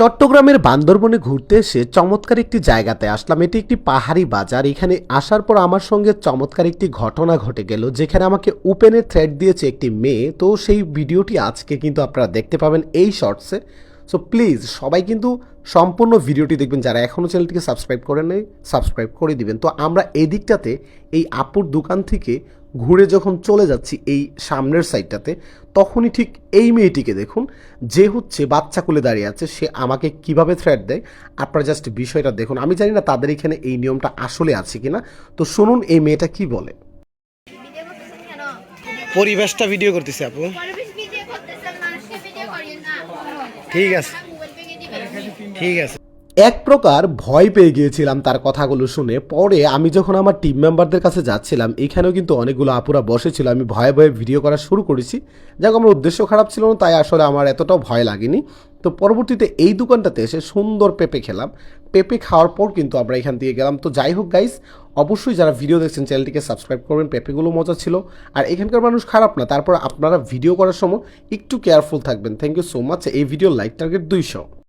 চট্টগ্রামের বান্দরবনে ঘুরতে এসে চমৎকার একটি জায়গাতে আসলাম। এটি একটি পাহাড়ি বাজার। এখানে আসার পর আমার সঙ্গে চমৎকার একটি ঘটনা ঘটে গেল, যেখানে আমাকে ওপেনে থ্রেড দিয়েছে একটি মেয়ে। তো সেই ভিডিওটি আজকে কিন্তু আপনারা দেখতে পাবেন এই শর্টসে। সো প্লিজ সবাই কিন্তু সম্পূর্ণ ভিডিওটি দেখবেন। যারা এখনও চ্যানেলটিকে সাবস্ক্রাইব করেন নাই সাবস্ক্রাইব করে দিবেন। তো আমরা এই দিকটাতে এই আপুর দোকান থেকে ঘুরে যখন চলে যাচ্ছি এই সামনের সাইডটাতে তখনই ঠিক এই মেয়েটিকে দেখুন। যে হচ্ছে বাচ্চা কোলে দাঁড়িয়ে আছে সে আমাকে কীভাবে থ্রেট দেয় আপনারা জাস্ট বিষয়টা দেখুন। আমি জানি না তাদের এখানে এই নিয়মটা আসলে আছে কিনা। তো শুনুন এই মেয়েটা কি বলে? পরিবেশটা ভিডিও করতেছি আপু পরিবেশ ভিডিও করতেছেন মানুষকে ভিডিও করিয়েন না ঠিক আছে আমার মোবাইল ভেঙে দিবেন ঠিক আছে এক প্রকার ভয় পেয়ে গিয়েছিলাম তার কথাগুলো শুনে। পরে আমি যখন আমার টিম মেম্বারদের কাছে যাচ্ছিলাম, এখানেও কিন্তু অনেকগুলো আপুরা বসেছিল। আমি ভয়ে ভয়ে ভিডিও করা শুরু করেছি। যাক, আমার উদ্দেশ্য খারাপ ছিল না, তাই আসলে আমার এতটাও ভয় লাগেনি। তো পরবর্তীতে এই দোকানটাতে এসে সুন্দর পেঁপে খেলাম। পেঁপে খাওয়ার পর কিন্তু আমরা এখান থেকে গেলাম। তো যাই হোক গাইস অবশ্যই যারা ভিডিও দেখছেন, চ্যানেলটিকে সাবস্ক্রাইব করবেন। পেঁপেগুলো মজা ছিল। আর এখানকার মানুষ খারাপ না। তারপর আপনারা ভিডিও করার সময় একটু কেয়ারফুল থাকবেন। থ্যাংক ইউ সো মাচ এই ভিডিও লাইক টার্গেট দুইশো।